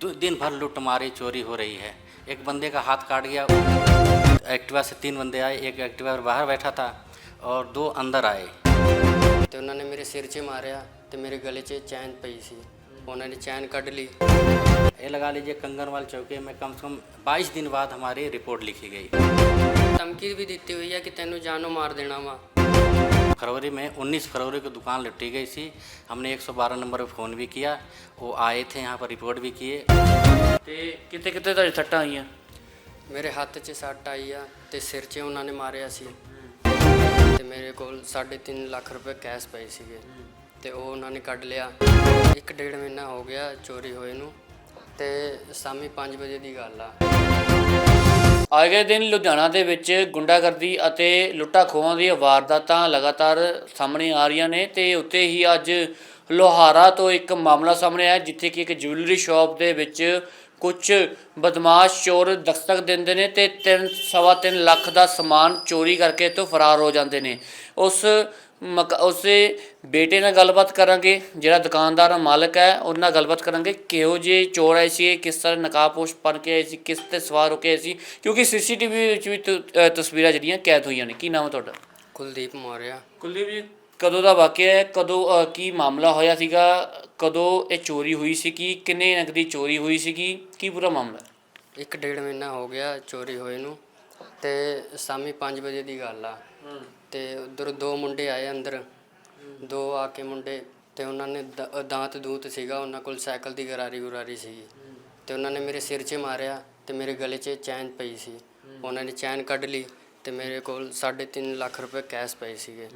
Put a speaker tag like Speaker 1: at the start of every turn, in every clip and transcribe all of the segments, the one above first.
Speaker 1: दिन भर लूट मारी चोरी हो रही है। एक बंदे का हाथ काट गया। एक्टिवा से तीन बंदे आए। एक एक्टिवा पर बाहर बैठा था और दो अंदर आए।
Speaker 2: तो उन्होंने मेरे सिर से मारा तो मेरे गले से चैन पई सी उन्होंने चैन कट ली।
Speaker 1: ये लगा लीजिए कंगनवाल चौकी में कम से कम बाईस दिन बाद हमारी रिपोर्ट लिखी गई।
Speaker 2: धमकी भी दी हुई है कि तेनों जानो मार देना वहाँ
Speaker 1: फरवरी में 19 फरवरी को दुकान लुटी गई थी हमने 112 नंबर पर फ़ोन भी किया वो आए थे यहाँ पर रिपोर्ट भी किए
Speaker 3: ਤੇ ਕਿਤੇ ਕਿਤੇ ਤੁਹਾਡੇ ਸੱਟਾਂ ਆਈਆਂ
Speaker 2: ਮੇਰੇ ਹੱਥ 'ਚ ਸੱਟ ਆਈ ਆ ਤੇ ਸਿਰ 'ਚ ਉਹਨਾਂ ਨੇ ਮਾਰਿਆ ਸੀ ਤੇ ਮੇਰੇ ਕੋਲ 3.5 ਲੱਖ ਰੁਪਏ ਕੈਸ਼ ਪਏ ਸੀਗੇ ਤੇ ਉਹ ਉਹਨਾਂ ਨੇ ਕੱਢ ਲਿਆ ਇੱਕ ਡੇਢ ਮਹੀਨਾ ਹੋ ਗਿਆ ਚੋਰੀ ਹੋਏ ਨੂੰ ਤੇ ਸ਼ਾਮੀ 5 ਵਜੇ ਦੀ ਗੱਲ ਆ
Speaker 3: ਆਏ ਦਿਨ ਲੁਧਿਆਣਾ ਦੇ ਵਿੱਚ ਗੁੰਡਾਗਰਦੀ ਅਤੇ ਲੁੱਟਾ ਖੋਹਾਂ ਦੀਆਂ ਵਾਰਦਾਤਾਂ ਲਗਾਤਾਰ ਸਾਹਮਣੇ ਆ ਰਹੀਆਂ ਨੇ ਤੇ ਉੱਤੇ ਹੀ ਅੱਜ ਲੋਹਾਰਾ ਤੋਂ ਇੱਕ ਮਾਮਲਾ ਸਾਹਮਣੇ ਆਇਆ, ਜਿੱਥੇ ਕਿ ਇੱਕ ਜੁਐਲਰੀ ਸ਼ਾਪ ਦੇ ਵਿੱਚ ਕੁਝ ਬਦਮਾਸ਼ ਚੋਰ ਦਸਤਕ ਦਿੰਦੇ ਨੇ ਤੇ ਤਿੰਨ, ਸਵਾ ਤਿੰਨ ਲੱਖ ਦਾ ਸਮਾਨ ਚੋਰੀ ਕਰਕੇ ਤੋਂ ਫਰਾਰ ਹੋ ਜਾਂਦੇ ਨੇ। ਉਸ ਮਕ ਉਸੇ ਬੇਟੇ ਨਾਲ ਗੱਲਬਾਤ ਕਰਾਂਗੇ ਜਿਹੜਾ ਦੁਕਾਨਦਾਰ ਮਾਲਕ ਹੈ ਉਹਨਾਂ ਨਾਲ ਗੱਲਬਾਤ ਕਰਾਂਗੇ ਕਿਹੋ ਜਿਹੇ ਚੋਰ ਆਏ ਸੀ ਕਿਸ ਤਰ੍ਹਾਂ ਨਕਾਬਪੋਸ਼ ਬਣ ਕੇ ਆਏ ਸੀ ਕਿਸ ਤੇ ਸਵਾਰ ਹੋ ਕੇ ਆਏ ਸੀ ਕਿਉਂਕਿ ਸੀਸੀਟੀਵੀ ਵਿੱਚ ਵੀ ਤ- ਅ, ਤਸਵੀਰਾਂ ਜਿਹੜੀਆਂ ਕੈਦ ਹੋਈਆਂ ਨੇ। ਕੀ ਨਾਮ ਹੈ ਤੁਹਾਡਾ?
Speaker 2: ਕੁਲਦੀਪ ਮੌਰਿਆ।
Speaker 3: ਕੁਲਦੀਪ ਜੀ ਕਦੋਂ ਦਾ ਵਾਕਿਆ ਹੈ? ਕਦੋਂ ਅ, ਕੀ ਮਾਮਲਾ ਹੋਇਆ ਸੀਗਾ? ਕਦੋਂ ਇਹ ਚੋਰੀ ਹੋਈ ਸੀ ਕੀ ਕਿੰਨੇ ਨਕਦੀ ਚੋਰੀ ਹੋਈ ਸੀਗੀ? ਕੀ ਪੂਰਾ ਮਾਮਲਾ ਹੈ?
Speaker 2: ਇੱਕ ਡੇਢ ਮਹੀਨਾ ਹੋ ਗਿਆ ਚੋਰੀ ਹੋਏ ਨੂੰ। ਤੇ ਸ਼ਾਮੀ 5 ਵਜੇ ਦੀ ਗੱਲ ਆ। ਤੇ ਉਧਰ ਦੋ ਮੁੰਡੇ ਆਏ ਅੰਦਰ। ਦੋ ਆ ਕੇ ਮੁੰਡੇ ਤੇ ਉਹਨਾਂ ਨੇ ਦ- ਦਾਂਤ ਦੂਤ ਸੀਗਾ ਉਹਨਾਂ ਕੋਲ ਸਾਈਕਲ ਦੀ ਗਰਾਰੀ ਗੁਰਾਰੀ ਸੀਗੀ। ਤੇ ਉਹਨਾਂ ਨੇ ਮੇਰੇ ਸਿਰ 'ਚ ਮਾਰਿਆ ਤੇ ਮੇਰੇ ਗਲੇ 'ਚ ਚੈਨ ਪਈ ਸੀ। ਉਹਨਾਂ ਨੇ ਚੈਨ ਕੱਢ ਲਈ ਤੇ ਮੇਰੇ ਕੋਲ 3.5 ਲੱਖ ਰੁਪਏ ਕੈਸ਼ ਪਏ ਸੀਗੇ।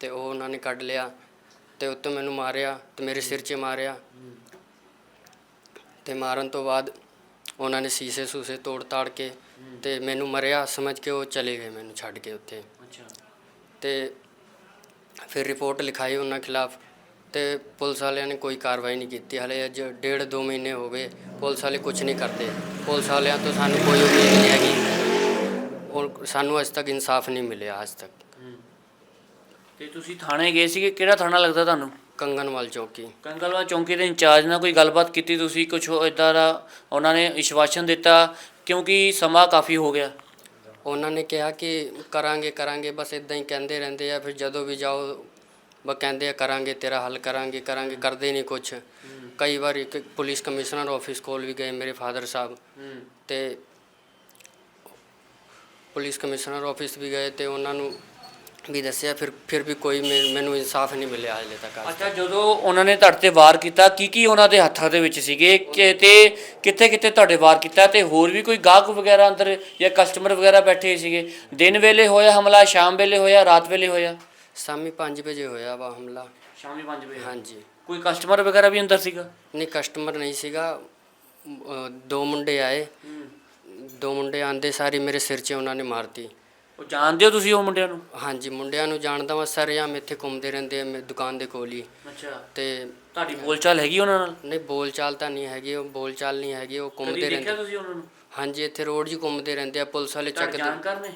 Speaker 2: ਤੇ ਉਹ ਉਹਨਾਂ ਨੇ ਕੱਢ ਲਿਆ ਤੇ ਉੱਤੋਂ ਮੈਨੂੰ ਮਾਰਿਆ ਤੇ ਮੇਰੇ ਸਿਰ 'ਚ ਮਾਰਿਆ। ਤੇ ਮਾਰਨ ਤੋਂ ਬਾਅਦ ਉਹਨਾਂ ਨੇ ਸੀਸੇ ਸੂਸੇ ਤੋੜ ਤਾੜ ਕੇ ਤੇ ਮੈਨੂੰ ਮਰਿਆ ਸਮਝ ਕੇ ਉਹ ਚਲੇ ਗਏ ਮੈਨੂੰ ਛੱਡ ਕੇ ਉੱਥੇ।
Speaker 3: ਅੱਛਾ।
Speaker 2: ਤੇ ਫਿਰ ਰਿਪੋਰਟ ਲਿਖਾਈ ਉਹਨਾਂ ਖਿਲਾਫ ਤੇ ਪੁਲਿਸ ਵਾਲਿਆਂ ਨੇ ਕੋਈ ਕਾਰਵਾਈ ਨਹੀਂ ਕੀਤੀ। ਹਲੇ ਅੱਜ ਡੇਢ ਦੋ ਮਹੀਨੇ ਹੋ ਗਏ ਪੁਲਿਸ ਵਾਲੇ ਕੁਝ ਨਹੀਂ ਕਰਦੇ। ਪੁਲਿਸ ਵਾਲਿਆਂ ਤੋਂ ਸਾਨੂੰ ਕੋਈ ਉਮੀਦ ਨਹੀਂ ਹੈਗੀ। ਔਰ ਸਾਨੂੰ ਅੱਜ ਤੱਕ ਇਨਸਾਫ ਨਹੀਂ ਮਿਲਿਆ ਅੱਜ ਤੱਕ।
Speaker 3: ਤੇ ਤੁਸੀਂ ਥਾਣੇ ਗਏ ਸੀਗੇ? ਕਿਹੜਾ ਥਾਣਾ ਲੱਗਦਾ ਤੁਹਾਨੂੰ?
Speaker 2: ਕੰਗਨਵਾਲ ਚੌਕੀ।
Speaker 3: ਕੰਗਲਵਾ ਚੌਂਕੀ ਦੇ ਇੰਚਾਰਜ ਨਾਲ ਕੋਈ ਗੱਲਬਾਤ ਕੀਤੀ ਤੁਸੀਂ? ਕੁਝ ਇਦਾਂ ਦਾ ਉਹਨਾਂ ਨੇ ਵਿਸ਼ਵਾਸਨ ਦਿੱਤਾ ਕਿਉਂਕਿ ਸਮਾਂ ਕਾਫੀ ਹੋ ਗਿਆ।
Speaker 2: ਉਹਨਾਂ ਨੇ ਕਿਹਾ ਕਿ ਕਰਾਂਗੇ ਕਰਾਂਗੇ ਬਸ ਇਦਾਂ ਹੀ ਕਹਿੰਦੇ ਰਹਿੰਦੇ ਆ ਫਿਰ ਜਦੋਂ ਵੀ ਜਾਓ ਬ ਕਹਿੰਦੇ ਆ ਕਰਾਂਗੇ ਤੇਰਾ ਹੱਲ ਕਰਾਂਗੇ ਕਰਾਂਗੇ ਕਰਦੇ ਨਹੀਂ ਕੁਝ ਕਈ ਵਾਰ ਇੱਕ ਪੁਲਿਸ ਕਮਿਸ਼ਨਰ ਆਫਿਸ ਕੋਲ ਵੀ ਗਏ ਮੇਰੇ ਫਾਦਰ ਸਾਹਿਬ। ਤੇ ਪੁਲਿਸ ਕਮਿਸ਼ਨਰ ਆਫਿਸ ਵੀ ਗਏ ਤੇ ਉਹਨਾਂ ਨੂੰ ਵੀ ਦੱਸਿਆ ਫਿਰ ਫਿਰ ਵੀ ਕੋਈ ਮੈ- ਮੈਨੂੰ ਇਨਸਾਫ ਨਹੀਂ ਮਿਲਿਆ ਹਜੇ ਤੱਕ ਅੱਜ
Speaker 3: ਅੱਛਾ ਜਦੋਂ ਉਹਨਾਂ ਨੇ ਤੁਹਾਡੇ ਤੇ ਵਾਰ ਕੀਤਾ ਕੀ ਕੀ ਉਹਨਾਂ ਦੇ ਹੱਥਾਂ ਦੇ ਵਿੱਚ ਸੀਗੇ? ਕਿ- ਤੇ ਕਿੱਥੇ ਕਿੱਥੇ ਤੁਹਾਡੇ ਵਾਰ ਕੀਤਾ ਤੇ ਹੋਰ ਵੀ ਕੋਈ ਗਾਹਕ ਵਗੈਰਾ ਅੰਦਰ ਜਾਂ ਕਸਟਮਰ ਵਗੈਰਾ ਬੈਠੇ ਸੀਗੇ? ਦਿਨ ਵੇਲੇ ਹੋਇਆ ਹਮਲਾ ਸ਼ਾਮ ਵੇਲੇ ਹੋਇਆ ਰਾਤ ਵੇਲੇ ਹੋਇਆ?
Speaker 2: ਸ਼ਾਮੀ 5 ਵਜੇ ਹੋਇਆ ਵਾ ਹਮਲਾ।
Speaker 3: ਸ਼ਾਮੀ 5 ਵਜੇ?
Speaker 2: ਹਾਂਜੀ।
Speaker 3: ਕੋਈ ਕਸਟਮਰ ਵਗੈਰਾ ਵੀ ਅੰਦਰ ਸੀਗਾ?
Speaker 2: ਨਹੀਂ ਕਸਟਮਰ ਨਹੀਂ ਸੀਗਾ। ਦੋ ਮੁੰਡੇ ਆਏ। ਦੋ ਮੁੰਡੇ ਆਂਦੇ ਸਾਰੀ ਮੇਰੇ ਸਿਰ 'ਚ ਉਹਨਾਂ ਨੇ ਮਾਰਤੀ
Speaker 3: ਉਹ ਜਾਣਦੇ ਹੋ ਤੁਸੀਂ ਉਹ ਮੁੰਡਿਆਂ ਨੂੰ?
Speaker 2: ਹਾਂਜੀ ਮੁੰਡਿਆਂ ਨੂੰ ਜਾਣਦਾ ਵਾਂ ਸਰੇਆਮ ਇੱਥੇ ਘੁੰਮਦੇ ਰਹਿੰਦੇ ਆ ਮੇਰੀ ਦੁਕਾਨ ਦੇ ਕੋਲ ਹੀ।
Speaker 3: ਅੱਛਾ।
Speaker 2: ਤੇ
Speaker 3: ਤੁਹਾਡੀ ਬੋਲਚਾਲ ਹੈਗੀ ਉਹਨਾਂ ਨਾਲ?
Speaker 2: ਨਹੀਂ ਬੋਲ ਚਾਲ ਤਾਂ ਨਹੀਂ ਹੈਗੀ ਉਹ ਬੋਲ ਚਾਲ ਨਹੀਂ ਹੈਗੀ ਉਹ
Speaker 3: ਕਦੀ
Speaker 2: ਘੁੰਮਦੇ
Speaker 3: ਦੇਖਿਆ
Speaker 2: ਰਹਿੰਦੇ।
Speaker 3: ਤੁਸੀਂ ਉਹਨਾਂ ਨੂੰ?
Speaker 2: ਹਾਂਜੀ ਇੱਥੇ ਰੋਡ 'ਚ ਹੀ ਘੁੰਮਦੇ ਰਹਿੰਦੇ ਆ ਪੁਲਿਸ ਵਾਲੇ
Speaker 3: ਤੁਹਾਡੇ
Speaker 2: ਚੱਕਦੇ
Speaker 3: ਜਾਣਕਾਰ ਨੇ?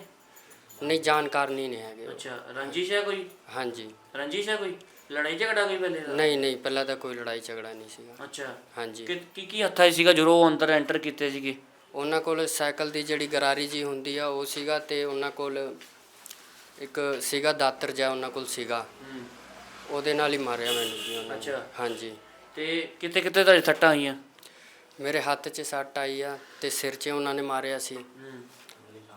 Speaker 2: ਨਹੀਂ ਜਾਣਕਾਰ ਨਹੀਂ ਨੇ ਹੈਗੇ ਉਹ।
Speaker 3: ਅੱਛਾ ਰੰਜਿਸ਼ ਹੈ ਕੋਈ?
Speaker 2: ਹਾਂਜੀ।
Speaker 3: ਰੰਜਿਸ਼ ਹੈ ਕੋਈ? ਲੜਾਈ ਝਗੜਾ ਕੋਈ ਪਹਿਲੇ ਦਾ?
Speaker 2: ਨਹੀਂ ਨਹੀਂ ਪਹਿਲਾਂ ਤਾਂ ਕੋਈ ਲੜਾਈ ਝਗੜਾ ਨਹੀਂ ਸੀਗਾ।
Speaker 3: ਅੱਛਾ।
Speaker 2: ਹਾਂਜੀ।
Speaker 3: ਕਿ ਕੀ ਕੀ ਹੱਥਾਂ 'ਚ ਸੀਗਾ ਜਦੋਂ ਉਹ ਅੰਦਰ ਐਂਟਰ ਕੀਤੇ ਸੀਗੇ?
Speaker 2: ਉਹਨਾਂ ਕੋਲ ਸਾਈਕਲ ਦੀ ਜਿਹੜੀ ਗਰਾਰੀ ਜੀ ਹੁੰਦੀ ਆ ਉਹ ਸੀਗਾ ਤੇ ਉਹਨਾਂ ਕੋਲ ਇੱਕ ਸੀਗਾ ਦਾਤਰ ਜਿਹਾ ਉਹਨਾਂ ਕੋਲ ਸੀਗਾ। ਉਹਦੇ ਨਾਲ ਹੀ ਮਾਰਿਆ ਮੈਨੂੰ ਜੀ ਉਹਨਾਂ ਨੇ।
Speaker 3: ਅੱਛਾ।
Speaker 2: ਹਾਂਜੀ।
Speaker 3: ਤੇ ਕਿਤੇ ਕਿਤੇ ਤੁਹਾਡੇ ਸੱਟਾਂ ਆਈਆਂ?
Speaker 2: ਮੇਰੇ ਹੱਥ 'ਚ ਸੱਟ ਆਈ ਆ ਤੇ ਸਿਰ 'ਚ ਉਹਨਾਂ ਨੇ ਮਾਰਿਆ ਸੀ।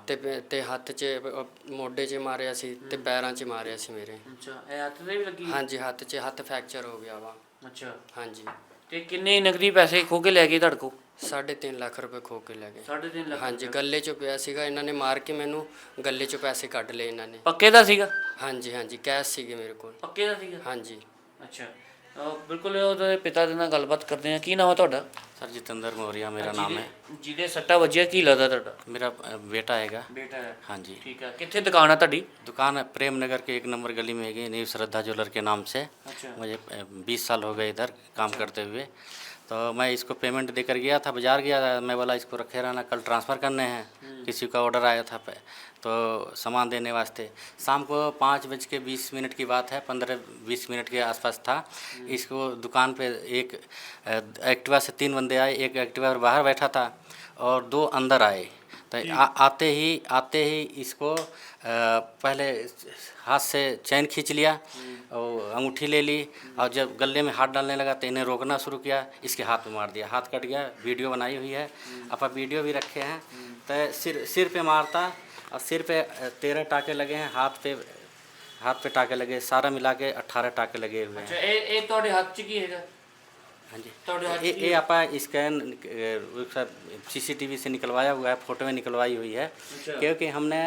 Speaker 2: ਤੇ ਪ- ਤੇ ਹੱਥ 'ਚ ਅ, ਮੋਢੇ 'ਚ ਮਾਰਿਆ ਸੀ ਤੇ ਪੈਰਾਂ 'ਚ ਮਾਰਿਆ ਸੀ ਮੇਰੇ।
Speaker 3: ਅੱਛਾ ਇਹ ਹੱਥ ਤੇ ਵੀ ਲੱਗੀ?
Speaker 2: ਹਾਂਜੀ ਹੱਥ 'ਚ ਹੱਥ ਫ੍ਰੈਕਚਰ ਹੋ ਗਿਆ ਵਾ।
Speaker 3: ਅੱਛਾ।
Speaker 2: ਹਾਂਜੀ।
Speaker 3: ਤੇ ਕਿੰਨੇ ਨਗਦੀ ਪੈਸੇ ਖੋ ਕੇ ਲੈ ਗਏ ਤੁਹਾਡੇ ਕੋਲ?
Speaker 2: 3.5 ਲੱਖ ਰੁਪਏ ਖੋ ਕੇ ਲੈ ਗਏ
Speaker 3: 3.5 ਲੱਖ
Speaker 2: ਹਾਂਜੀ ਗੱਲੇ 'ਚ ਪਿਆ ਸੀਗਾ ਇਹਨਾਂ ਨੇ ਮਾਰ ਕੇ ਮੈਨੂੰ ਗੱਲੇ 'ਚੋਂ ਪੈਸੇ ਕੱਢ ਲਏ ਇਹਨਾਂ ਨੇ
Speaker 3: ਪੱਕੇ ਦਾ ਸੀਗਾ
Speaker 2: ਹਾਂਜੀ ਹਾਂਜੀ ਕੈਸ਼ ਸੀਗੇ ਮੇਰੇ ਕੋਲ
Speaker 3: ਪੱਕੇ ਦਾ ਸੀਗਾ
Speaker 2: ਹਾਂਜੀ
Speaker 3: ਅੱਛਾ ਅਹ ਬਿਲਕੁਲ ਉਹਦੇ ਪਿਤਾ ਦੇ ਨਾਲ ਗੱਲਬਾਤ ਕਰਦੇ ਆ ਕੀ ਨਾਮ ਹੈ ਤੁਹਾਡਾ
Speaker 1: सर जितेंद्र मौर्य मेरा नाम है
Speaker 3: ਜਿਹਦੇ- ਜਿਹਦੇ ਸੱਟਾ ਵੱਜਿਆ ਕੀ ਲੱਗਦਾ ਤੁਹਾਡਾ
Speaker 1: मेरा अ, बेटा हैगा
Speaker 3: ਬੇਟਾ ਹੈ
Speaker 1: हाँ जी
Speaker 3: ਠੀਕ ਹੈ ਕਿੱਥੇ ਦੁਕਾਨ ਹੈ ਤੁਹਾਡੀ
Speaker 1: दुकान है प्रेम नगर के एक नंबर गली में है न्यू श्रद्धा ज्वेलर के नाम से
Speaker 3: अच्छा।
Speaker 1: मुझे बीस साल हो गए इधर काम करते हुए तो मैं इसको पेमेंट देकर गया था बाज़ार गया था मैं बोला इसको रखे रहना कल ट्रांसफ़र करने हैं। किसी का ऑर्डर आया था पे- तो सामान देने वास्ते। शाम को पाँच बज के बीस मिनट की बात है पंद्रह बीस मिनट के आसपास था। इसको दुकान पे एक एक्टिवा से तीन बंदे आए एक एक्टिवा पर बाहर बैठा था और दो अंदर आए। तो आ, आते ही आते ही इसको पहले हाथ से चैन खींच लिया हम्म। और अंगूठी ले ली और जब गले में हाथ डालने लगा तो इन्हें रोकना शुरू किया इसके हाथ में मार दिया। हाथ कट गया वीडियो बनाई हुई है। हम्म। आप वीडियो भी रखे हैं। हम्म। तो सिर सिर पे मारता और सिर पे तेरह टाके लगे हैं। हाथ पे हाथ पे टाके लगे सारा मिला के अट्ठारह टाके लगे हुए अच्छा,
Speaker 3: हैं। अच्छा, ए, ए तो हाथ चुकी है
Speaker 1: हाँ जी। ये ये आप स्कैन वी से निकलवाया हुआ है फ़ोटो में निकलवाई हुई है।
Speaker 3: अच्छा।
Speaker 1: क्योंकि हमने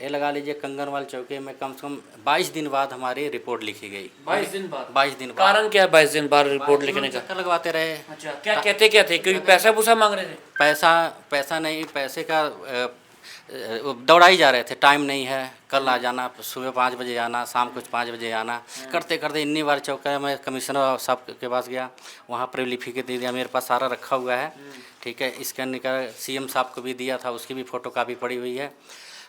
Speaker 1: ये लगा लीजिए कंगनवाल चौके में कम से कम बाईस दिन बाद हमारी रिपोर्ट लिखी गई।
Speaker 3: बाईस दिन बाद?
Speaker 1: बाईस दिन बाद।
Speaker 3: कारण क्या है बाईस दिन बाद रिपोर्ट लिखने का?
Speaker 1: चक्कर लगवाते रहे।
Speaker 3: अच्छा क्या कहते क्या थे क्योंकि पैसा पूसा मांग रहे थे?
Speaker 1: पैसा पैसा नहीं पैसे का दौड़ाई जा रहे थे टाइम नहीं है कल आ जाना सुबह पाँच बजे आना शाम को पाँच बजे आना। करते करते इन्नी बार चौका मैं कमिश्नर साहब के पास गया वहाँ पर के दे दिया मेरे पास सारा रखा हुआ है ठीक है स्कैन निकाल सीएम साहब को भी दिया था उसकी भी फ़ोटो कापी पड़ी हुई है।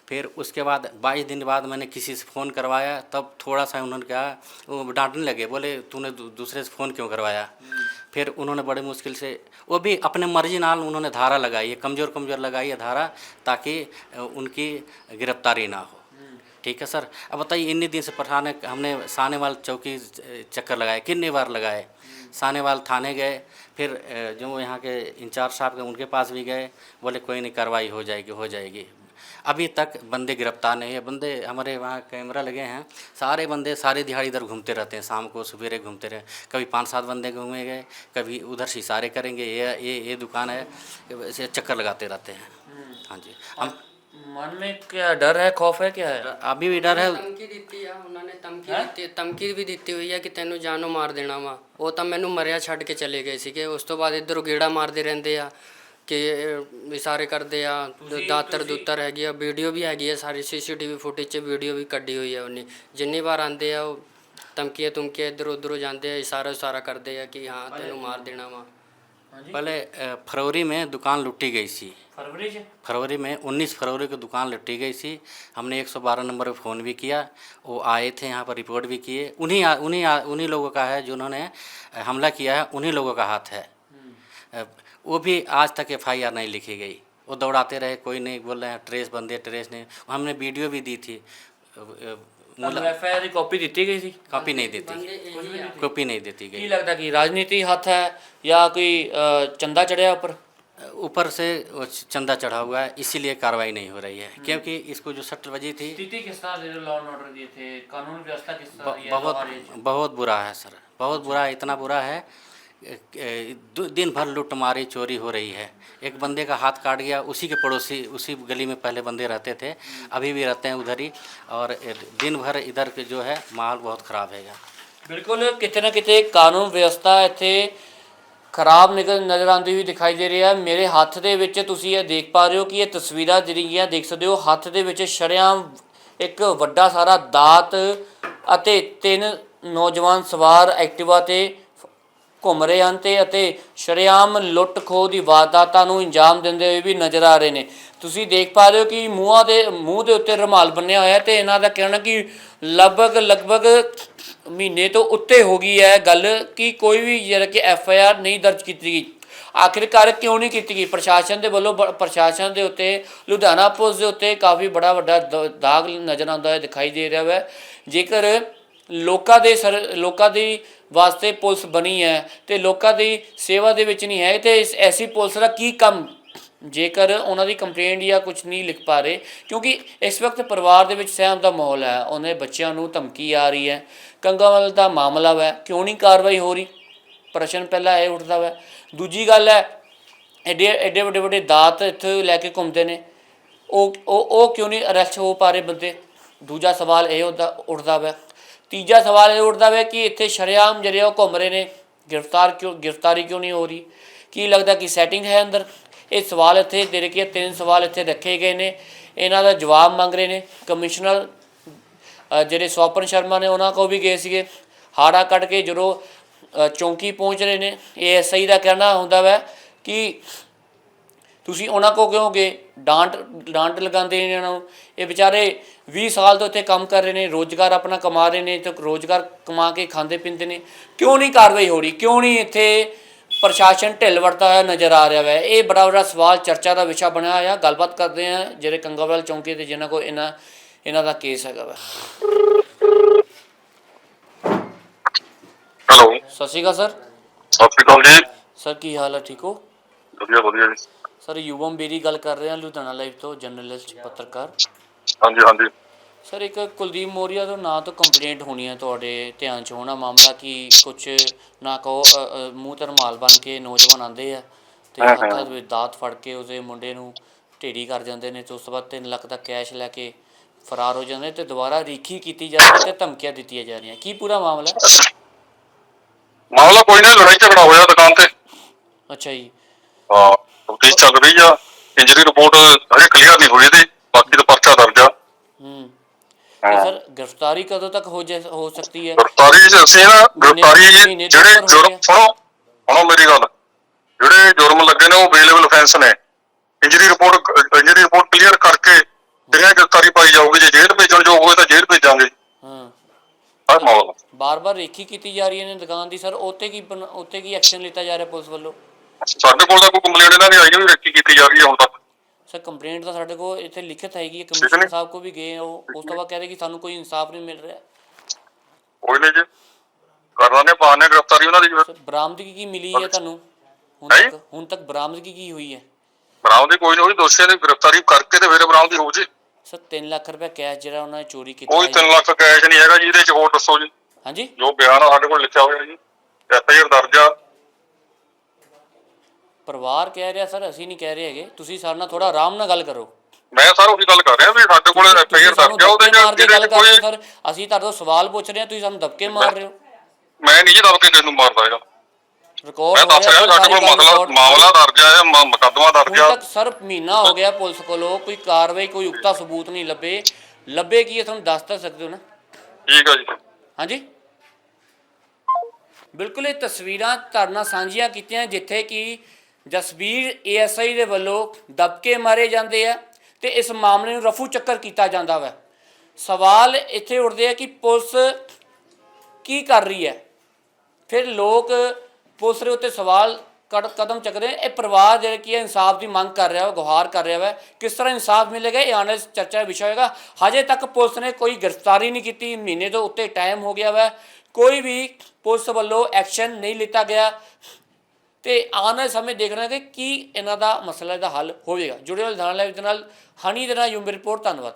Speaker 1: फिर उसके बाद 22 दिन बाद मैंने किसी से फ़ोन करवाया, तब थोड़ा सा उन्होंने कहा, वो डांटने लगे, बोले, तूने दूसरे से फ़ोन क्यों करवाया? फिर उन्होंने बड़े मुश्किल से, वो भी अपने मर्ज़ी नाल उन्होंने धारा लगाई है कमज़ोर कमज़ोर लगाई है धारा, ताकि उनकी गिरफ्तारी ना हो। ठीक है सर? अब बताइए इतने दिन से पठाने, हमने सानेवाल चौकी चक्कर लगाए, कितने बार लगाए? सानेवाल थाने गए, फिर जो यहाँ के इंचार्ज साहब के उनके पास भी गए, बोले, कोई नहीं, कार्रवाई हो जाएगी हो जाएगी। अभी तक बंदे गिरफ्तार नहीं है बंदे हमारे वहाँ कैमरा लगे हैं सारे बंदे सारे दिहाड़ी इधर घूमते रहते हैं शाम को सवेरे घूमते रहे कभी पाँच सात बंदे घूमेंगे कभी उधर से इशारे करेंगे ये ये ये दुकान है ऐसे चक्कर लगाते रहते हैं हाँ जी हम
Speaker 3: मन में क्या डर है खौफ है क्या है
Speaker 1: अभी भी डर है
Speaker 2: ਧਮਕੀ ਦਿੱਤੀ ਆ ਉਹਨਾਂ ਨੇ ਧਮਕੀ ਦਿੱਤੀ ਧਮਕੀ ਵੀ ਦਿੱਤੀ ਹੋਈ ਹੈ ਕਿ ਤੈਨੂੰ ਜਾਨੋਂ ਮਾਰ ਦੇਣਾ ਵਾ ਉਹ ਤਾਂ ਮੈਨੂੰ ਮਰਿਆ ਛੱਡ ਕੇ ਚਲੇ ਗਏ ਸੀਗੇ ਉਸ ਤੋਂ ਬਾਅਦ ਇੱਧਰੋਂ ਗੇੜਾ ਮਾਰਦੇ ਰਹਿੰਦੇ ਆ ਕਿ ਇਹ ਇਸ਼ਾਰੇ ਕਰਦੇ ਆ ਦਾਤਰ ਦੁੱਤਰ ਹੈਗੀ ਆ ਵੀਡੀਓ ਵੀ ਹੈਗੀ ਆ ਸਾਰੀ ਸੀਸੀਟੀਵੀ ਫੁਟੇਜ 'ਚ ਵੀਡੀਓ ਵੀ ਕੱਢੀ ਹੋਈ ਆ ਉਹਨੇ ਜਿੰਨੀ ਵਾਰ ਆਂਦੇ ਆ ਉਹ ਧਮਕੀਆਂ ਤੁਮਕੀਆਂ ਇੱਧਰ ਉੱਧਰੋਂ ਜਾਂਦੇ ਆ ਇਸ਼ਾਰਾ ਇਸ਼ਾਰਾ ਕਰਦੇ ਆ ਕਿ ਹਾਂ ਤੈਨੂੰ ਮਾਰ ਦੇਣਾ ਵਾ
Speaker 1: पहले अ, फरवरी में दुकान लुटी गई थी
Speaker 3: फरवरी से
Speaker 1: फरवरी में 19 फरवरी को दुकान लुटी गई थी हमने 112 नंबर पर फ़ोन भी किया वो आए थे यहाँ पर रिपोर्ट भी किए उन्हीं आ- उन्हीं आ- उन्हीं लोगों का है जिन्होंने अ, हमला किया है उन्हीं लोगों का हाथ है अ, वो भी आज तक एफआईआर नहीं लिखी गई। वो दौड़ाते रहे कोई नहीं बोल रहे हैं ट्रेस बंदे ट्रेस नहीं। हमने वीडियो भी दी थी।
Speaker 3: मतलब कॉपी दी गई थी
Speaker 1: कॉपी नहीं देती। कॉपी नहीं देती गई।
Speaker 3: लगता कि राजनीति हथ है या कोई चंदा चढ़िया ऊपर?
Speaker 1: ऊपर से चंदा चढ़ा हुआ है इसीलिए कार्रवाई नहीं हो रही है। हम्म। क्योंकि इसको जो सट्टबाजी थी
Speaker 3: किस तरह दिए थे? कानून व्यवस्था किस तरह
Speaker 1: बहुत बहुत बुरा है सर। बहुत अच्छा। बुरा इतना बुरा है दिन भर लूट मारी चोरी हो रही है एक बंदे का हाथ काट गया उसी के पड़ोसी उसी गली में पहले बंदे रहते थे अभी भी रहते हैं उधर ही और ए, दिन भर इधर के जो है माहौल बहुत ख़राब है
Speaker 3: ਬਿਲਕੁਲ ਕਿਤੇ ਨਾ ਕਿਤੇ ਕਾਨੂੰਨ ਵਿਵਸਥਾ ਇੱਥੇ ਖਰਾਬ ਨਿਕਲ ਨਜ਼ਰ ਆਉਂਦੀ ਹੋਈ ਦਿਖਾਈ ਦੇ ਰਹੀ ਹੈ ਮੇਰੇ ਹੱਥ ਦੇ ਵਿੱਚ ਤੁਸੀਂ ਇਹ ਦੇਖ ਪਾ ਰਹੇ ਹੋ ਕਿ ਇਹ ਤਸਵੀਰਾਂ ਜਿਹੜੀਆਂ ਦੇਖ ਸਕਦੇ ਹੋ ਹੱਥ ਦੇ ਵਿੱਚ ਸ਼ਰੇਆਮ ਇੱਕ ਵੱਡਾ ਸਾਰਾ ਦਾਤ ਅਤੇ ਤਿੰਨ ਨੌਜਵਾਨ ਸਵਾਰ ਐਕਟਿਵਾ ਤੇ ਘੁੰਮ ਰਹੇ ਹਨ ਤੇ ਅਤੇ ਸ਼ਰੇਆਮ ਲੁੱਟ ਖੋਹ ਦੀ ਵਾਰਦਾਤਾਂ ਨੂੰ ਅੰਜਾਮ ਦਿੰਦੇ ਹੋਏ ਵੀ ਨਜ਼ਰ ਆ ਰਹੇ ਨੇ। ਤੁਸੀਂ ਦੇਖ ਪਾ ਰਹੇ ਹੋ ਕਿ ਮੂੰਹਾਂ ਦੇ, ਮੂੰਹ ਦੇ ਉੱਤੇ ਰੁਮਾਲ ਬੰਨਿਆ ਹੋਇਆ ਤੇ ਇਹਨਾਂ ਦਾ ਕਹਿਣਾ ਕਿ ਲਗਭਗ ਲਗਭਗ ਮਹੀਨੇ ਤੋਂ ਉੱਤੇ ਹੋ ਗਈ ਹੈ ਗੱਲ ਕਿ ਕੋਈ ਵੀ ਜਿਹੜਾ ਕਿ ਐਫ ਆਈ ਆਰ ਨਹੀਂ ਦਰਜ ਕੀਤੀ ਗਈ। ਆਖਿਰਕਾਰ ਕਿਉਂ ਨਹੀਂ ਕੀਤੀ ਗਈ? ਪ੍ਰਸ਼ਾਸਨ ਦੇ ਵੱਲੋਂ ਬ- ਪ੍ਰਸ਼ਾਸਨ ਦੇ ਉੱਤੇ, ਲੁਧਿਆਣਾ ਪੁਲਿਸ ਦੇ ਉੱਤੇ ਕਾਫੀ ਬੜਾ ਵੱਡਾ ਦ- ਦਾਗ ਨਜ਼ਰ ਆਉਂਦਾ ਹੈ ਦਿਖਾਈ ਦੇ ਰਿਹਾ ਹੈ। ਜੇਕਰ ਲੋਕਾਂ ਦੇ ਸਰ, ਲੋਕਾਂ ਦੀ ਵਾਸਤੇ ਪੁਲਿਸ ਬਣੀ ਹੈ ਤੇ ਲੋਕਾਂ ਦੀ ਸੇਵਾ ਦੇ ਵਿੱਚ ਨਹੀਂ ਹੈ ਤੇ ਇਸ ਐਸੀ ਪੁਲਿਸ ਦਾ ਕੀ ਕੰਮ ਜੇਕਰ ਉਹਨਾਂ ਦੀ ਕੰਪਲੇਂਟ ਜਾਂ ਕੁਝ ਨਹੀਂ ਲਿਖ ਪਾ ਰਹੇ? ਕਿਉਂਕਿ ਇਸ ਵਕਤ ਪਰਿਵਾਰ ਦੇ ਵਿੱਚ ਸਹਿਮ ਦਾ ਮਾਹੌਲ ਹੈ, ਉਹਨੇ ਬੱਚਿਆਂ ਨੂੰ ਧਮਕੀ ਆ ਰਹੀ ਹੈ। ਕੰਗਾਵਲ ਦਾ ਮਾਮਲਾ ਹੈ ਕਿਉਂ ਨਹੀਂ ਕਾਰਵਾਈ ਹੋ ਰਹੀ? ਪ੍ਰਸ਼ਨ ਪਹਿਲਾਂ ਇਹ ਉੱਠਦਾ ਹੈ ਦੂਜੀ ਗੱਲ ਹੈ ਐਡੇ ਐਡੇ ਵੱਡੇ ਵੱਡੇ ਦਾਤ ਇੱਥੇ ਲੈ ਕੇ ਘੁੰਮਦੇ ਨੇ। ਉਹ ਉਹ ਉਹ ਕਿਉਂ ਨਹੀਂ ਅਰੈਸਟ ਹੋ ਪਾ ਰਹੇ ਬੰਦੇ? ਦੂਜਾ ਸਵਾਲ ਇਹ ਹੁੰਦਾ ਉੱਠਦਾ ਹੈ ਤੀਜਾ ਸਵਾਲ ਇਹ ਉੱਠਦਾ ਹੈ ਕਿ ਇੱਥੇ ਸ਼ਰੇਆਮ ਜਿਹੜੇ ਉਹ ਘੁੰਮ ਰਹੇ ਨੇ। ਗ੍ਰਿਫਤਾਰ ਕਿਉਂ ਗ੍ਰਿਫਤਾਰੀ ਕਿਉਂ ਨਹੀਂ ਹੋ ਰਹੀ? ਕੀ ਲੱਗਦਾ ਕਿ ਸੈਟਿੰਗ ਹੈ ਅੰਦਰ? ਇਹ ਸਵਾਲ ਇੱਥੇ ਦੇ ਕੇ ਤਿੰਨ ਸਵਾਲ ਇੱਥੇ ਰੱਖੇ ਗਏ ਨੇ। ਇਹਨਾਂ ਦਾ ਜਵਾਬ ਮੰਗ ਰਹੇ ਨੇ। ਕਮਿਸ਼ਨਰ ਜਿਹੜੇ ਸਵਪਨ ਸ਼ਰਮਾ ਨੇ ਉਹਨਾਂ ਕੋਲ ਵੀ ਗਏ ਸੀਗੇ। ਹਾੜਾ ਕੱਢ ਕੇ ਜਦੋਂ ਚੌਂਕੀ ਪਹੁੰਚ ਰਹੇ ਨੇ। ਇਹ ਏਐਸਆਈ ਦਾ ਕਹਿਣਾ ਹੁੰਦਾ ਵੈ ਕਿ ਤੁਸੀਂ ਉਹਨਾਂ ਕੋ ਕਿਉਂ ਗਏ? ਡਾਂਟ ਡਾਂਟ ਲਗਾਉਂਦੇ ਨੇ ਇਹਨਾਂ ਨੂੰ। ਇਹ ਵਿਚਾਰੇ 20 ਸਾਲ ਤੋਂ ਇੱਥੇ ਕੰਮ ਕਰ ਰਹੇ ਨੇ ਰੋਜ਼ਗਾਰ ਆਪਣਾ ਕਮਾ ਰਹੇ ਨੇ ਤੇ ਰੋਜ਼ਗਾਰ ਕਮਾ ਕੇ ਖਾਂਦੇ ਪੀਂਦੇ ਨੇ। ਕਿਉਂ ਨਹੀਂ ਕਾਰਵਾਈ ਹੋ ਰਹੀ? ਕਿਉਂ ਨਹੀਂ ਇੱਥੇ ਪ੍ਰਸ਼ਾਸਨ ਢਿੱਲ ਵਰਤਾ ਹੋਇਆ ਨਜ਼ਰ ਆ ਰਿਹਾ ਹੈ ਇਹ ਬੜਾ ਬੜਾ ਸਵਾਲ ਚਰਚਾ ਦਾ ਵਿਸ਼ਾ ਬਣਿਆ ਹੋਇਆ। ਗੱਲਬਾਤ ਕਰਦੇ ਆ ਜਿਹੜੇ ਕੰਗਾਵਾਲ ਚੌਂਕੀ ਤੇ ਜਿਨ੍ਹਾਂ ਕੋ ਇਹਨਾਂ ਇਹਨਾਂ ਦਾ ਕੇਸ ਹੈਗਾ ਵਾ।
Speaker 4: ਹੈਲੋ।
Speaker 3: ਸਤਿ ਸ਼੍ਰੀ ਅਕਾਲ ਸਰ।
Speaker 4: ਸਤਿ ਸ਼੍ਰੀ ਅਕਾਲ ਜੀ।
Speaker 3: ਸਰ ਕੀ ਹਾਲ ਹੈ? ਠੀਕ ਹੋ?
Speaker 4: ਵਧੀਆ ਵਧੀਆ ਜੀ।
Speaker 3: ਸਰ ਯੂਵਮ ਬੇਰੀ ਗੱਲ ਕਰ ਰਹੇ ਹਾਂ ਲੁਧਿਆਣਾ ਲਾਈਵ ਤੋਂ ਜਰਨਲਿਸਟ ਪੱਤਰਕਾਰ।
Speaker 4: ਹਾਂਜੀ ਹਾਂਜੀ।
Speaker 3: ਸਰ ਇੱਕ ਕੁਲਦੀਪ ਮੋਰੀਆ ਤੋਂ ਨਾਂ ਤੋਂ ਕੰਪਲੇਂਟ ਹੋਣੀ ਹੈ ਤੁਹਾਡੇ ਧਿਆਨ 'ਚ ਹੋਣਾ ਮਾਮਲਾ ਕਿ ਕੁਝ ਨਾ ਕਹੋ ਅ, ਅ, ਮੂੰਹ ਤੇ ਰੁਮਾਲ ਬਣ ਕੇ ਨੌਜਵਾਨ ਆਉਂਦੇ ਆ ਤੇ
Speaker 4: ਹਾਂ, ਹਾਂ।
Speaker 3: ਹੱਥਾਂ ਦੇ ਵਿੱਚ ਦਾਤ ਫੜ ਕੇ ਉਸਦੇ ਮੁੰਡੇ ਨੂੰ ਢੇੜੀ ਕਰ ਜਾਂਦੇ ਨੇ ਤੇ ਉਸ ਤੋਂ ਬਾਅਦ 3 ਲੱਖ ਦਾ ਕੈਸ਼ ਲੈ ਕੇ ਫਰਾਰ ਹੋ ਜਾਂਦੇ ਤੇ ਦੁਬਾਰਾ ਰੀਖੀ ਕੀਤੀ ਜਾ ਰਹੀ ਹੈ ਤੇ ਧਮਕੀਆਂ ਦਿੱਤੀਆਂ ਜਾ ਰਹੀਆਂ। ਕੀ ਪੂਰਾ ਮਾਮਲਾ? ਹੈ
Speaker 4: ਮਾਮਲਾ ਕੋਈ ਨਹੀਂ ਲੜਾਈ ਝਗੜਾ ਹੋਇਆ ਦੁਕਾਨ ਤੇ।
Speaker 3: ਅੱਛਾ ਜੀ।
Speaker 4: ਹਾਂ। ਤਫਤੀਸ਼ ਚੱਲ ਰਹੀ ਆ ਇੰਜਰੀ ਰਿਪੋਰਟ ਹਜੇ ਕਲੀਅਰ ਨਹੀਂ ਹੋਈ ਇਹਦੀ ਬਾਕੀ ਤਾਂ ਪਰਚਾ ਦਰਜ ਆ।
Speaker 3: ਹੂੰ। ਸਰ ਗ੍ਰਿਫਤਾਰੀ ਕਦੋਂ ਤੱਕ ਹੋ ਜਾ ਹੋ ਸਕਦੀ ਹੈ?
Speaker 4: ਗ੍ਰਿਫਤਾਰੀ ਅਸੀਂ ਨਾ ਗ੍ਰਿਫਤਾਰੀ ਜਿਹੜੇ ਜੁਰਮ। ਸੁਣੋ ਸੁਣੋ ਮੇਰੀ ਗੱਲ। ਜਿਹੜੇ ਜੁਰਮ ਲੱਗੇ ਨੇ ਉਹ ਬੇਲੇਬਲ ਅਫੈਂਸ ਨੇ। Injury report injury report clear ਕਰਕੇ ਜਿਹੜੀਆਂ ਗ੍ਰਿਫਤਾਰੀ ਪਾਈ ਜਾਊਗੀ ਜੇ ਜੇਲ੍ਹ ਭੇਜਣ ਯੋਗ ਹੋਏ ਤਾਂ ਜੇਲ੍ਹ ਭੇਜਾਂਗੇ।
Speaker 3: ਹਾਂ।
Speaker 4: ਮਾਮਲਾ।
Speaker 3: ਬਾਰ-ਬਾਰ ਰੇਖੀ ਕੀਤੀ ਜਾ ਰਹੀ ਹੈ ਨੇ ਦੁਕਾਨ ਦੀ ਸਰ ਉੱਤੇ ਕੀ ਉੱਤੇ ਕੀ ਐਕਸ਼ਨ ਲਿੱਤਾ ਜਾ ਰਿਹਾ ਪੁਲਿਸ ਵੱਲੋਂ?
Speaker 4: ਸਾਡੇ ਕੋਲ ਤਾਂ ਕੋਈ ਕੰਪਲੇਂਟ ਇਹਨਾਂ ਦੀ ਆਈ ਨਹੀਂ ਰੇਕੀ ਕੀਤੀ ਜਾ ਰਹੀ ਹੈ ਹੁਣ ਤੱਕ।
Speaker 3: ਸਰ ਕੰਪਲੇਂਟ ਤਾਂ ਸਾਡੇ ਕੋਲ ਇੱਥੇ ਲਿਖਤ ਹੈਗੀ ਹੈ
Speaker 4: ਹੈ
Speaker 3: ਕਮਿਸ਼ਨਰ
Speaker 4: ਨੀ?
Speaker 3: ਸਾਹਿਬ ਕੋ ਵੀ ਗਏ ਉਹ ਉਸ ਤੋਂ ਬਾਅਦ ਕਹਿ ਰਹੇ ਕਿ ਸਾਨੂੰ ਕੋਈ ਇਨਸਾਫ ਨਹੀਂ ਮਿਲ ਰਿਹਾ।
Speaker 4: ਕੋਈ ਨਹੀਂ ਜੀ। ਕਰ ਲਾਂਗੇ ਪਾਣੇ ਗ੍ਰਿਫਤਾਰੀ ਉਹਨਾਂ ਦੀ
Speaker 3: ਸਰ ਬਰਾਮਦਗੀ ਕੀ ਮਿਲੀ ਹੈ ਤੁਹਾਨੂੰ? ਹੁਣ
Speaker 4: ਹੈਂ?
Speaker 3: ਤੱਕ ਹੁਣ ਤੱਕ ਬਰਾਮਦਗੀ ਕੀ ਹੋਈ ਹੈ?
Speaker 4: ਬਰਾਮਦੀ ਕੋਈ ਨਹੀਂ ਹੋਈ ਦੋਸ਼ੀਆਂ ਦੀ ਗ੍ਰਿਫਤਾਰੀ ਕਰਕੇ ਤੇ ਫਿਰ ਬਰਾਮਦੀ ਹੋਊ ਜੀ।
Speaker 3: ਸਰ 3 ਲੱਖ ਰੁਪਏ ਕੈਸ਼ ਜਿਹੜਾ ਉਹਨਾਂ ਨੇ ਚੋਰੀ ਕੀਤਾ
Speaker 4: ਕੋਈ
Speaker 3: ਹੈ।
Speaker 4: 3 ਲੱਖ ਕੈਸ਼ ਨਹੀਂ ਹੈਗਾ ਜੀ ਇਹਦੇ ਚ ਹੋਰ ਦੱਸੋ ਜੀ।
Speaker 3: ਹਾਂਜੀ?
Speaker 4: ਜੋ ਬਿਆਨ ਸਾਡੇ ਕੋਲ ਲਿਖਿਆ ਹੋਇਆ ਜੀ ਐਫ ਆਈ ਆਰ ਦਰਜ ਆ।
Speaker 3: ਪਰਿਵਾਰ ਕਹਿ ਰਿਹਾ ਸਰ ਅਸੀਂ ਨਹੀਂ ਕਹਿ ਰਹੇ ਹੈਗੇ। ਤੁਸੀਂ ਸਾਡੇ ਨਾਲ ਥੋੜਾ ਆਰਾਮ ਨਾਲ ਗੱਲ ਕਰੋ।
Speaker 4: ਮੈਂ ਸਰ ਉਹੀ ਗੱਲ ਕਰ ਰਿਹਾ ਵੀ ਸਾਡੇ ਕੋਲ ਐਫ ਆਈ ਆਰ ਦਰਜ ਆ ਉਹਦੇ
Speaker 3: ਰਹੇ ਹੋ
Speaker 4: ਕੋਈ
Speaker 3: ਸਰ। ਅਸੀਂ ਤੁਹਾਡੇ ਤੋਂ ਸਵਾਲ ਪੁੱਛ ਰਹੇ ਹਾਂ ਤੁਸੀਂ ਸਾਨੂੰ ਧੱਕੇ ਮਾਰ ਰਹੇ ਹੋ।
Speaker 4: ਮੈਂ ਨਹੀਂ ਜੀ ਦਬ ਕੇ ਕਿਸੇ ਨੂੰ ਮਾਰਦਾ ਹੈਗਾ।
Speaker 3: ਰਿਕਾਰਡ
Speaker 4: ਮੈਂ ਦੱਸ ਰਿਹਾ ਸਾਡੇ ਕੋਲ ਮਸਲਾ ਮਾਮਲਾ ਦਰਜ ਮ- ਮੁਕੱਦਮਾ ਦਰਜ ਆ।
Speaker 3: ਤੱਕ ਸਰ ਮਹੀਨਾ ਹੋ ਗਿਆ ਪੁਲਿਸ ਕੋਲੋਂ ਕੋਈ ਕਾਰਵਾਈ ਕੋਈ ਉਕਤਾ ਸਬੂਤ ਨਹੀਂ ਲੱਭੇ। ਲੱਭੇ ਕੀ ਹੈ ਤੁਹਾਨੂੰ ਦੱਸ ਤਾਂ ਸਕਦੇ ਹੋ ਨਾ?
Speaker 4: ਠੀਕ ਆ ਜੀ।
Speaker 3: ਹਾਂਜੀ? ਬਿਲਕੁਲ ਇਹ ਤਸਵੀਰਾਂ ਤੁਹਾਡੇ ਨਾਲ ਸਾਂਝੀਆਂ ਕੀਤੀਆਂ ਜਿੱਥੇ ਕਿ ਜਸਬੀਰ ਏਐਸਆਈ ਦੇ ਵੱਲੋਂ ਦਬਕੇ ਮਾਰੇ ਜਾਂਦੇ ਆ ਤੇ ਇਸ ਮਾਮਲੇ ਨੂੰ ਰਫੂ ਚੱਕਰ ਕੀਤਾ ਜਾਂਦਾ ਵਾ। ਸਵਾਲ ਇੱਥੇ ਉੱਠਦੇ ਆ ਕਿ ਪੁਲਿਸ ਕੀ ਕਰ ਰਹੀ ਹੈ? ਫਿਰ ਲੋਕ ਪੁਲਿਸ ਦੇ ਉੱਤੇ ਸਵਾਲ ਕੜ- ਕਦਮ ਚੱਕਦੇ ਇਹ ਪਰਿਵਾਰ ਜਿਹੜਾ ਕੀ ਹੈ, ਇਨਸਾਫ ਦੀ ਮੰਗ ਕਰ ਰਿਹਾ ਹੈ ਗੁਹਾਰ ਕਰ ਰਿਹਾ ਹੈ ਕਿਸ ਤਰ੍ਹਾਂ ਇਨਸਾਫ ਮਿਲੇਗਾ? ਇਹ ਆਉਣ ਵਾਲੀ ਚਰਚਾ ਦਾ ਵਿਸ਼ਾ ਹੋਏਗਾ। ਹਜੇ ਤੱਕ ਪੁਲਿਸ ਨੇ ਕੋਈ ਗ੍ਰਿਫਤਾਰੀ ਨਹੀਂ ਕੀਤੀ। ਮਹੀਨੇ ਤੋਂ ਉੱਤੇ ਟਾਈਮ ਹੋ ਗਿਆ ਵਾ। ਕੋਈ ਵੀ ਪੁਲਿਸ ਵੱਲੋਂ ਐਕਸ਼ਨ ਨਹੀਂ ਲਿੱਤਾ ਗਿਆ। ਤੇ ਆਉਣ ਵਾਲੇ ਸਮੇਂ ਦੇਖਣਾ ਕਿ ਕੀ ਇਹਨਾਂ ਦਾ ਮਸਲਾ ਦਾ ਹੱਲ ਹੋਵੇਗਾ। ਜੁੜੇ ਹੋਏ ਧਾਰਨ ਲਾਈਵ ਦੇ ਨਾਲ। ਹਨੀ ਦੇ ਨਾਲ ਯੂਮ ਰਿਪੋਰਟ। ਧੰਨਵਾਦ।